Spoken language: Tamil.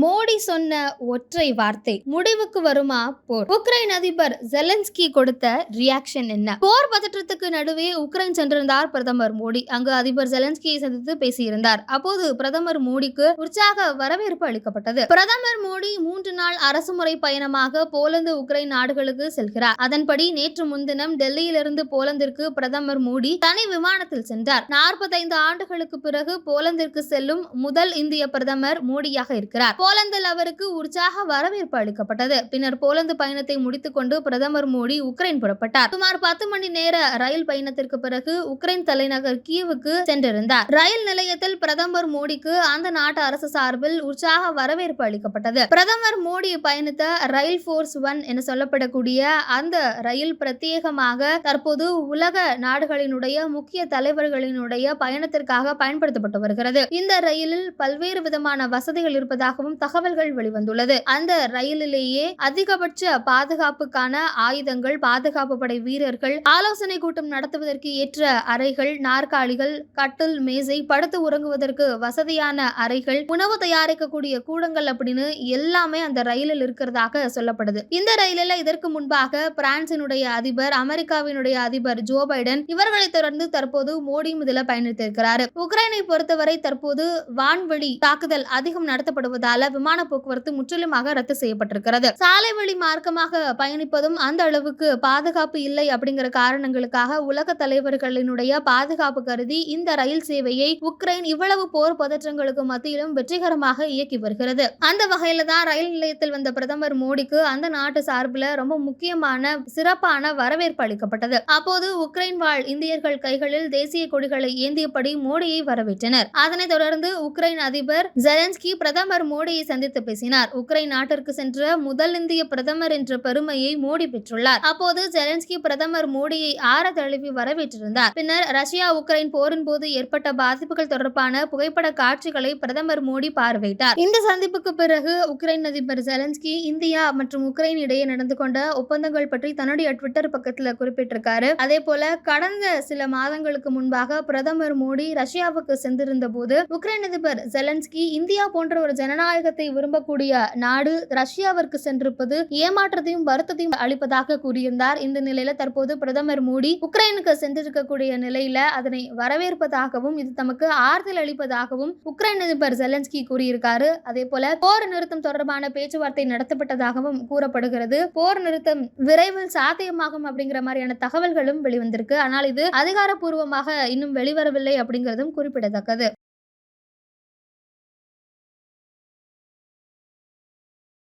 மோடி சொன்ன ஒற்றை வார்த்தை முடிவுக்கு வருமா? போர். உக்ரைன் அதிபர் ஜெலன்ஸ்கி கொடுத்த ரியாக்ஷன் என்ன? போர் பதற்றத்துக்கு நடுவே உக்ரைன் சென்றிருந்தார் பிரதமர் மோடி. அங்கு அதிபர் ஜெலன்ஸ்கியை சந்தித்து பேசியிருந்தார். அப்போது பிரதமர் மோடிக்கு உற்சாக வரவேற்பு அளிக்கப்பட்டது. பிரதமர் மோடி மூன்று நாள் அரசுமுறை பயணமாக போலந்து உக்ரைன் நாடுகளுக்கு செல்கிறார். அதன்படி நேற்று முன்தினம் டெல்லியிலிருந்து போலந்திற்கு பிரதமர் மோடி தனி விமானத்தில் சென்றார். நாற்பத்தைந்து ஆண்டுகளுக்கு பிறகு போலந்திற்கு செல்லும் முதல் இந்திய பிரதமர் மோடியாக இருக்கிறார். போலந்தில் அவருக்கு உற்சாக வரவேற்பு அளிக்கப்பட்டது. பின்னர் போலந்து பயணத்தை முடித்துக்கொண்டு பிரதமர் மோடி உக்ரைன் புறப்பட்டார். சுமார் பத்து மணி நேர ரயில் பயணத்திற்கு பிறகு உக்ரைன் தலைநகர் கீவுக்கு சென்றிருந்தார். ரயில் நிலையத்தில் பிரதமர் மோடிக்கு அந்த நாட்டு அரசு சார்பில் உற்சாக வரவேற்பு அளிக்கப்பட்டது. பிரதமர் மோடி பயணித்த ரயில் போர்ஸ் ஒன் என சொல்லப்படக்கூடிய அந்த ரயில் பிரத்யேகமாக தற்போது உலக நாடுகளினுடைய முக்கிய தலைவர்களினுடைய பயணத்திற்காக பயன்படுத்தப்பட்டு வருகிறது. இந்த ரயிலில் பல்வேறு விதமான வசதிகள் இருப்பதாகவும் தகவல்கள் வெளிவந்துள்ளது. அந்த ரயிலிலேயே அதிகபட்ச பாதுகாப்புக்கான ஆயுதங்கள் பாதுகாப்பு படை வீரர்கள் ஆலோசனை கூட்டம் நடத்துவதற்கு ஏற்ற அறைகள் நாற்காலிகள் கட்டில் மேசை படுத்து உறங்குவதற்கு வசதியான அறைகள் உணவு தயாரிக்கக்கூடிய கூடங்கள் அப்படின்னு எல்லாமே அந்த ரயிலில் இருக்கிறதாக சொல்லப்படுது. இந்த ரயிலில் இதற்கு முன்பாக பிரான்சினுடைய அதிபர் அமெரிக்காவினுடைய அதிபர் ஜோ பைடன் இவர்களை தொடர்ந்து தற்போது மோடியும் இதில் பயணித்திருக்கிறார். உக்ரைனை பொறுத்தவரை தற்போது வான்வெளி தாக்குதல் அதிகம் நடத்தப்படுவதால விமான போக்குவரத்து முற்றிலுமாக ரத்து செய்யப்பட்டிருக்கிறது. சாலை வழி மார்க்கமாக பயணிப்பதும் அந்த அளவுக்கு பாதுகாப்பு இல்லை அப்படிங்கிற காரணங்களுக்காக உலக தலைவர்களினுடைய பாதுகாப்பு கருதி இந்த ரயில் சேவையை உக்ரைன் இவ்வளவு போர் பதற்றங்களுக்கு மத்தியிலும் வெற்றிகரமாக இயக்கி வருகிறது. அந்த வகையில தான் ரயில் நிலையத்தில் வந்த பிரதமர் மோடிக்கு அந்த நாட்டு சார்பில் ரொம்ப முக்கியமான சிறப்பான வரவேற்பு அளிக்கப்பட்டது. அப்போது உக்ரைன் வாழ் இந்தியர்கள் கைகளில் தேசிய கொடிகளை ஏந்தியபடி மோடியை வரவேற்றனர். அதனைத் தொடர்ந்து உக்ரைன் அதிபர் ஜெலன்ஸ்கி பிரதமர் மோடியை சந்தித்து பேசினார். உக்ரைன் நாட்டிற்கு சென்ற முதல் இந்திய பிரதமர் என்ற பெருமையை மோடி பெற்றுள்ளார். அப்போது ஜெலன்ஸ்கி பிரதமர் மோடியை ஆற தழுவி வரவேற்றிருந்தார். பின்னர் ரஷ்யா உக்ரைன் போரின் போது ஏற்பட்ட பாதிப்புகள் தொடர்பான புகைப்பட காட்சிகளை பிரதமர் மோடி பார்வையிட்டார். இந்த சந்திப்புக்கு பிறகு உக்ரைன் அதிபர் ஜெலன்ஸ்கி இந்தியா மற்றும் உக்ரைன் இடையே நடந்து கொண்ட ஒப்பந்தங்கள் பற்றி தன்னுடைய ட்விட்டர் பக்கத்தில் குறிப்பிட்டிருக்காரு. அதே போல கடந்த சில மாதங்களுக்கு முன்பாக பிரதமர் மோடி ரஷ்யாவுக்கு சென்றிருந்த போது உக்ரைன் அதிபர் ஜெலன்ஸ்கி இந்தியா போன்ற ஒரு ஜனநாயக ஜனநாயகத்தை விரும்பக்கூடிய நாடு ரஷ்யாவிற்கு சென்றிருப்பது ஏமாற்றத்தையும் வருத்தத்தையும் அளிப்பதாக கூறியிருந்தார். இந்த நிலையில தற்போது பிரதமர் மோடி உக்ரைனுக்கு சென்றிருக்கக்கூடிய நிலையில அதனை வரவேற்பதாகவும் இது தமக்கு ஆறுதல் அளிப்பதாகவும் உக்ரைன் அதிபர் ஜெலன்ஸ்கி கூறியிருக்காரு. அதே போல போர் நிறுத்தம் தொடர்பான பேச்சுவார்த்தை நடத்தப்பட்டதாகவும் கூறப்படுகிறது. போர் நிறுத்தம் விரைவில் சாத்தியமாகும் அப்படிங்கிற மாதிரியான தகவல்களும் வெளிவந்திருக்கு. ஆனால் இது அதிகாரப்பூர்வமாக இன்னும் வெளிவரவில்லை அப்படிங்கிறதும் குறிப்பிடத்தக்கது.